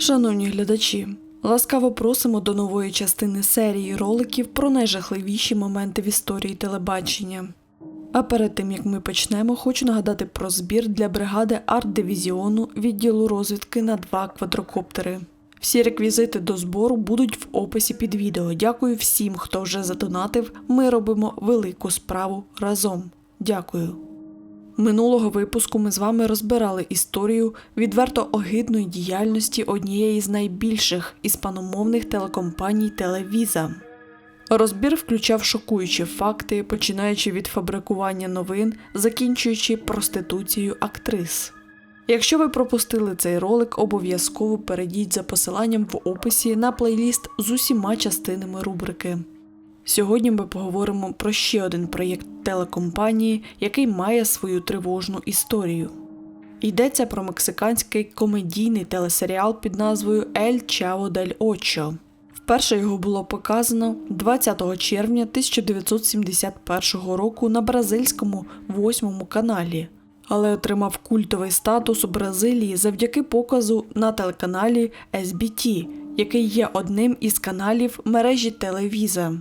Шановні глядачі, ласкаво просимо до нової частини серії роликів про найжахливіші моменти в історії телебачення. А перед тим як ми почнемо, хочу нагадати про збір для бригади арт-дивізіону відділу розвідки на два квадрокоптери. Всі реквізити до збору будуть в описі під відео. Дякую всім, хто вже задонатив. Ми робимо велику справу разом. Дякую. Минулого випуску ми з вами розбирали історію відверто огидної діяльності однієї з найбільших іспаномовних телекомпаній Телевіза. Розбір включав шокуючі факти, починаючи від фабрикування новин, закінчуючи проституцією актрис. Якщо ви пропустили цей ролик, обов'язково перейдіть за посиланням в описі на плейліст з усіма частинами рубрики. Сьогодні ми поговоримо про ще один проєкт телекомпанії, який має свою тривожну історію. Йдеться про мексиканський комедійний телесеріал під назвою Ель Чаво дель Очо. Вперше його було показано 20 червня 1971 року на бразильському восьмому каналі, але отримав культовий статус у Бразилії завдяки показу на телеканалі SBT, який є одним із каналів мережі Телевіза.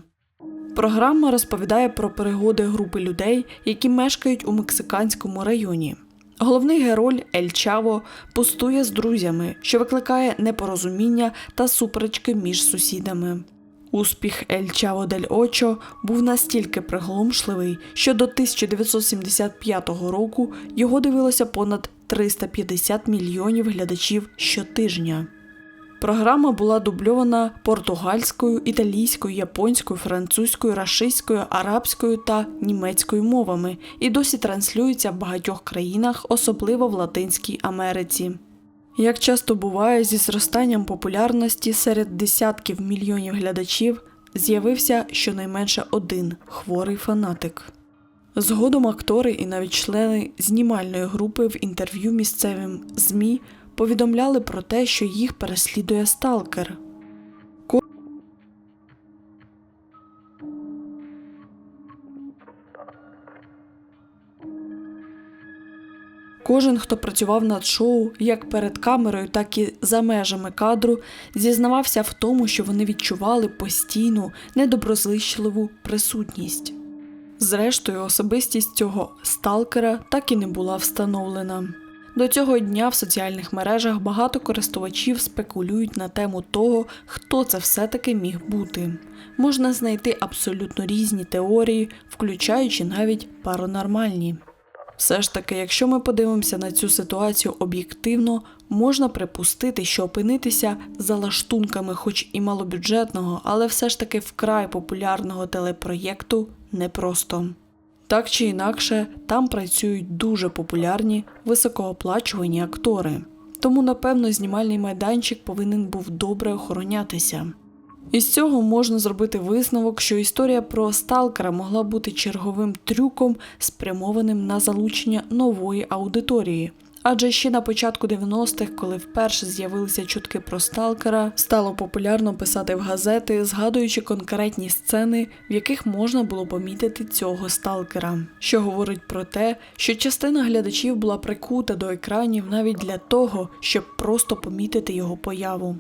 Програма розповідає про пригоди групи людей, які мешкають у мексиканському районі. Головний герой Ель Чаво пустує з друзями, що викликає непорозуміння та суперечки між сусідами. Успіх Ель Чаво дель Очо був настільки приголомшливий, що до 1975 року його дивилося понад 350 мільйонів глядачів щотижня. Програма була дубльована португальською, італійською, японською, французькою, рашистською, арабською та німецькою мовами і досі транслюється в багатьох країнах, особливо в Латинській Америці. Як часто буває, зі зростанням популярності серед десятків мільйонів глядачів з'явився щонайменше один хворий фанатик. Згодом актори і навіть члени знімальної групи в інтерв'ю місцевим ЗМІ повідомляли про те, що їх переслідує сталкер. Кожен, хто працював над шоу як перед камерою, так і за межами кадру, зізнавався в тому, що вони відчували постійну недоброзичливу присутність. Зрештою, особистість цього сталкера так і не була встановлена. До цього дня в соціальних мережах багато користувачів спекулюють на тему того, хто це все-таки міг бути. Можна знайти абсолютно різні теорії, включаючи навіть паранормальні. Все ж таки, якщо ми подивимося на цю ситуацію об'єктивно, можна припустити, що опинитися за лаштунками, хоч і малобюджетного, але все ж таки вкрай популярного телепроєкту непросто. Так чи інакше, там працюють дуже популярні високооплачувані актори. Тому, напевно, знімальний майданчик повинен був добре охоронятися. Із цього можна зробити висновок, що історія про сталкера могла бути черговим трюком, спрямованим на залучення нової аудиторії. Адже ще на початку 90-х, коли вперше з'явилися чутки про сталкера, стало популярно писати в газети, згадуючи конкретні сцени, в яких можна було помітити цього сталкера, що говорить про те, що частина глядачів була прикута до екранів навіть для того, щоб просто помітити його появу.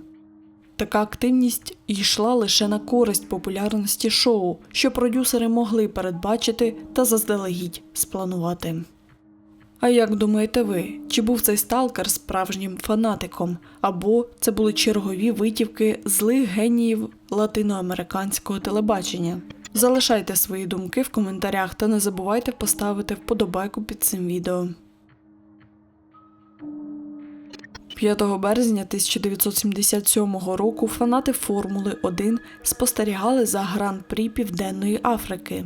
Така активність йшла лише на користь популярності шоу, що продюсери могли передбачити та заздалегідь спланувати. А як думаєте ви, чи був цей сталкер справжнім фанатиком, або це були чергові витівки злих геніїв латиноамериканського телебачення? Залишайте свої думки в коментарях та не забувайте поставити вподобайку під цим відео. 5 березня 1977 року фанати Формули 1 спостерігали за гран-прі Південної Африки.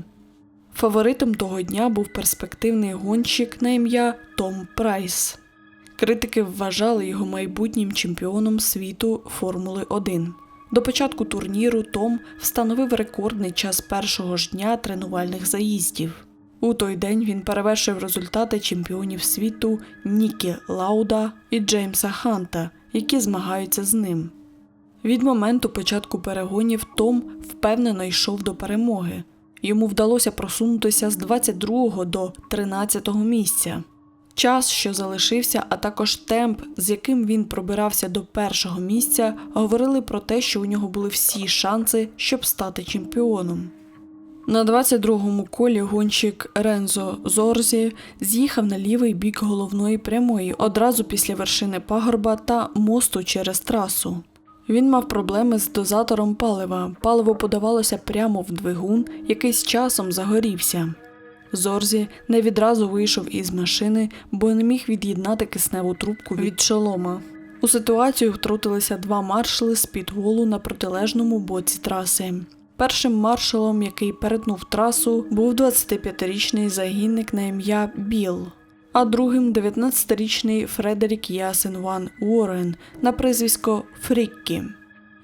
Фаворитом того дня був перспективний гонщик на ім'я Том Прайс. Критики вважали його майбутнім чемпіоном світу Формули 1. До початку турніру Том встановив рекордний час першого ж дня тренувальних заїздів. У той день він перевершив результати чемпіонів світу Нікі Лауда і Джеймса Ханта, які змагаються з ним. Від моменту початку перегонів Том впевнено йшов до перемоги. Йому вдалося просунутися з 22 до 13 місця. Час, що залишився, а також темп, з яким він пробирався до першого місця, говорили про те, що у нього були всі шанси, щоб стати чемпіоном. На 22-му колі гонщик Рензо Зорзі з'їхав на лівий бік головної прямої одразу після вершини пагорба та мосту через трасу. Він мав проблеми з дозатором палива. Паливо подавалося прямо в двигун, який з часом загорівся. Зорзі не відразу вийшов із машини, бо не міг від'єднати кисневу трубку від шолома. У ситуацію втрутилися два маршали з підволу на протилежному боці траси. Першим маршалом, який перетнув трасу, був 25-річний загінник на ім'я Біл, а другим 19-річний Фредерік Ясен Ван Уоррен на прізвисько Фріккі,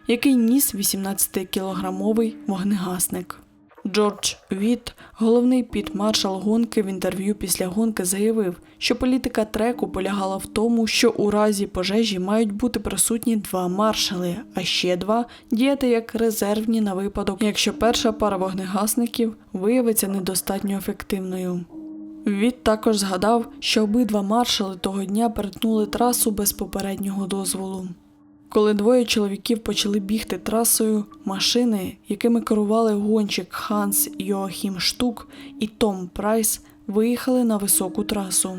який ніс 18-кілограмовий вогнегасник. Джордж Віт, головний підмаршал гонки в інтерв'ю після гонки заявив, що політика треку полягала в тому, що у разі пожежі мають бути присутні два маршали, а ще два діяти як резервні на випадок, якщо перша пара вогнегасників виявиться недостатньо ефективною. Віт також згадав, що обидва маршали того дня перетнули трасу без попереднього дозволу. Коли двоє чоловіків почали бігти трасою, машини, якими керували гонщик Ханс Йоахім Штук і Том Прайс, виїхали на високу трасу.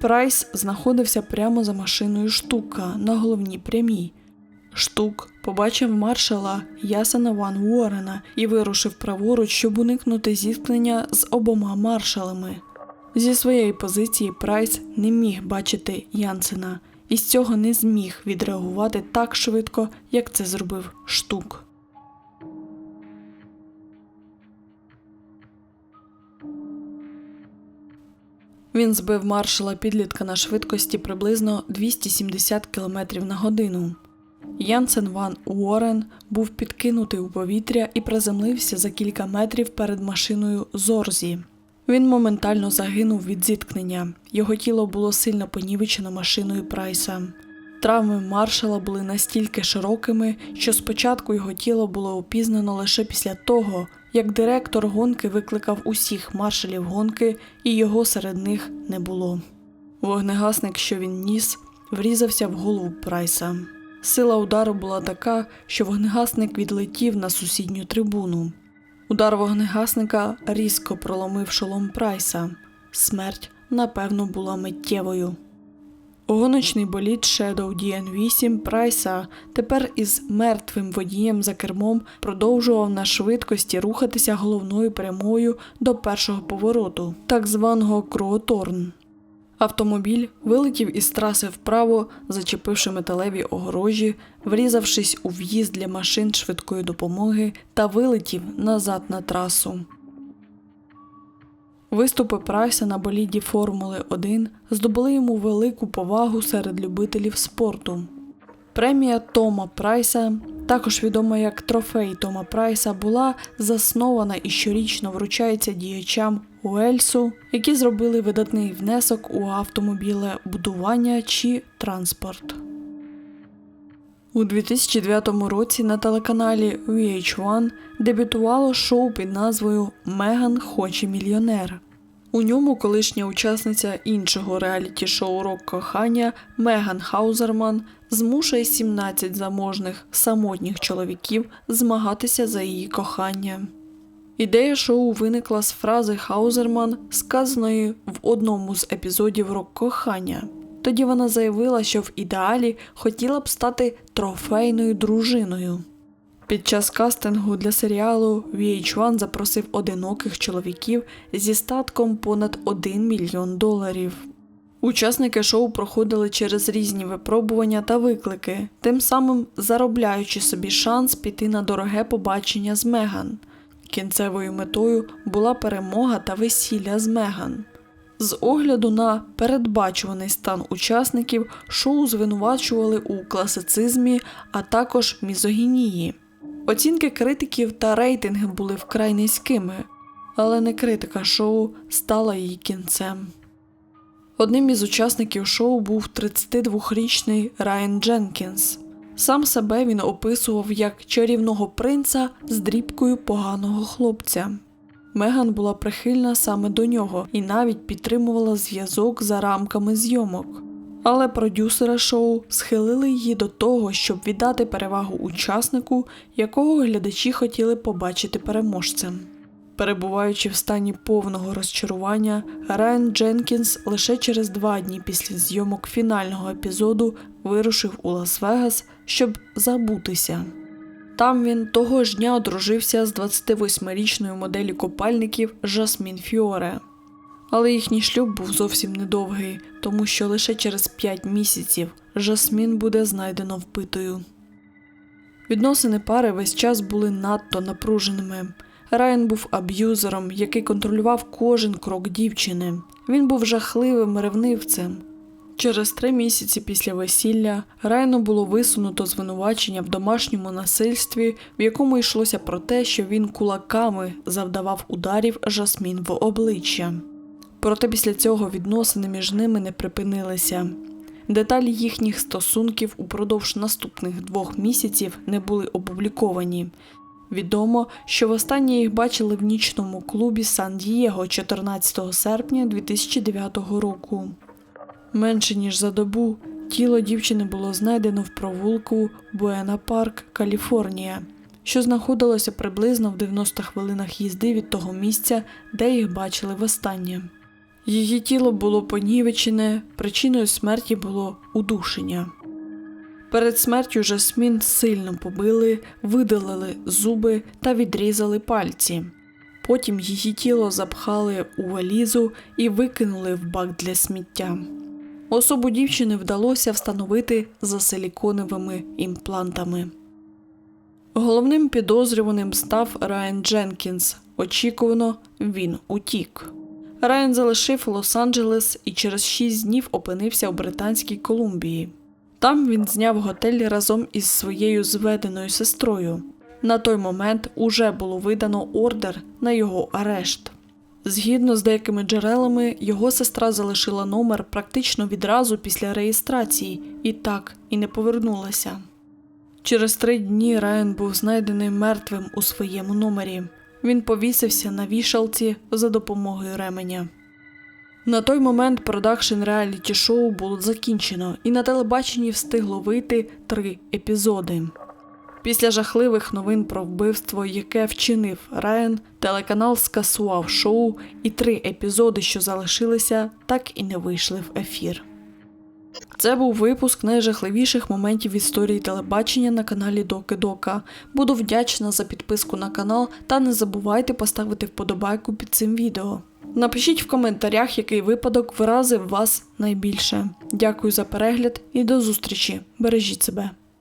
Прайс знаходився прямо за машиною штука на головній прямій. Штук побачив маршала Ясена Ван Уоррена і вирушив праворуч, щоб уникнути зіткнення з обома маршалами. Зі своєї позиції Прайс не міг бачити Янсена і з цього не зміг відреагувати так швидко, як це зробив штук. Він збив маршала підлітка на швидкості приблизно 270 км на годину. Янсен Ван Уоррен був підкинутий у повітря і приземлився за кілька метрів перед машиною Зорзі. Він моментально загинув від зіткнення. Його тіло було сильно понівечено машиною Прайса. Травми маршала були настільки широкими, що спочатку його тіло було опізнано лише після того, як директор гонки викликав усіх маршалів гонки, і його серед них не було. Вогнегасник, що він ніс, врізався в голову Прайса. Сила удару була така, що вогнегасник відлетів на сусідню трибуну. Удар вогнегасника різко проломив шолом Прайса. Смерть, напевно, була миттєвою. Гоночний болід Shadow DN8 Прайса тепер із мертвим водієм за кермом продовжував на швидкості рухатися головною прямою до першого повороту, так званого Круоторн. Автомобіль вилетів із траси вправо, зачепивши металеві огорожі, врізавшись у в'їзд для машин швидкої допомоги та вилетів назад на трасу. Виступи Прайса на боліді Формули 1 здобули йому велику повагу серед любителів спорту. Премія Тома Прайса, також відома як трофей Тома Прайса, була заснована і щорічно вручається діячам Уельсу, які зробили видатний внесок у автомобілебудування чи транспорт. У 2009 році на телеканалі VH1 дебютувало шоу під назвою Меган хоче мільйонер. У ньому колишня учасниця іншого реаліті-шоу Рок кохання Меган Хаузерман змушує 17 заможних самотніх чоловіків змагатися за її кохання. Ідея шоу виникла з фрази Хаузерман, сказаної в одному з епізодів Рок кохання. Тоді вона заявила, що в ідеалі хотіла б стати трофейною дружиною. Під час кастингу для серіалу VH1 запросив одиноких чоловіків зі статком понад 1 мільйон доларів. Учасники шоу проходили через різні випробування та виклики, тим самим заробляючи собі шанс піти на дороге побачення з Меган. Кінцевою метою була перемога та весілля з Меган. З огляду на передбачуваний стан учасників шоу звинувачували у класицизмі, а також мізогінії. Оцінки критиків та рейтинги були вкрай низькими, але не критика шоу стала її кінцем. Одним із учасників шоу був 32-річний Райан Дженкінс. Сам себе він описував як чарівного принца з дрібкою поганого хлопця. Меган була прихильна саме до нього і навіть підтримувала зв'язок за рамками зйомок. Але продюсери шоу схилили її до того, щоб віддати перевагу учаснику, якого глядачі хотіли побачити переможцем. Перебуваючи в стані повного розчарування, Райан Дженкінс лише через два дні після зйомок фінального епізоду вирушив у Лас-Вегас, щоб забутися. Там він того ж дня одружився з 28-річною моделі копальників Жасмін Фіоре. Але їхній шлюб був зовсім недовгий, тому що лише через 5 місяців Жасмін буде знайдено вбитою. Відносини пари весь час були надто напруженими. Райан був аб'юзером, який контролював кожен крок дівчини. Він був жахливим ревнивцем. Через три місяці після весілля Райану було висунуто звинувачення в домашньому насильстві, в якому йшлося про те, що він кулаками завдавав ударів Жасмін в обличчя. Проте після цього відносини між ними не припинилися. Деталі їхніх стосунків упродовж наступних двох місяців не були опубліковані. Відомо, що востаннє їх бачили в нічному клубі Сан-Дієго 14 серпня 2009 року. Менше ніж за добу тіло дівчини було знайдено в провулку Буена Парк, Каліфорнія, що знаходилося приблизно в 90 хвилинах їзди від того місця, де їх бачили востаннє. Її тіло було понівечене, причиною смерті було удушення. Перед смертю Жасмін сильно побили, видалили зуби та відрізали пальці. Потім її тіло запхали у валізу і викинули в бак для сміття. Особу дівчини вдалося встановити за силіконовими імплантами. Головним підозрюваним став Райан Дженкінс. Очікувано, він утік. Райан залишив Лос-Анджелес і через шість днів опинився у Британській Колумбії. Там він зняв готель разом із своєю зведеною сестрою. На той момент уже було видано ордер на його арешт. Згідно з деякими джерелами, його сестра залишила номер практично відразу після реєстрації і так і не повернулася. Через три дні Райан був знайдений мертвим у своєму номері. Він повісився на вішалці за допомогою ременя. На той момент продакшн реаліті шоу було закінчено, і на телебаченні встигло вийти три епізоди. Після жахливих новин про вбивство, яке вчинив Райан, телеканал скасував шоу, і три епізоди, що залишилися, так і не вийшли в ефір. Це був випуск найжахливіших моментів в історії телебачення на каналі Доки Дока. Буду вдячна за підписку на канал та не забувайте поставити вподобайку під цим відео. Напишіть в коментарях, який випадок виразив вас найбільше. Дякую за перегляд і до зустрічі. Бережіть себе.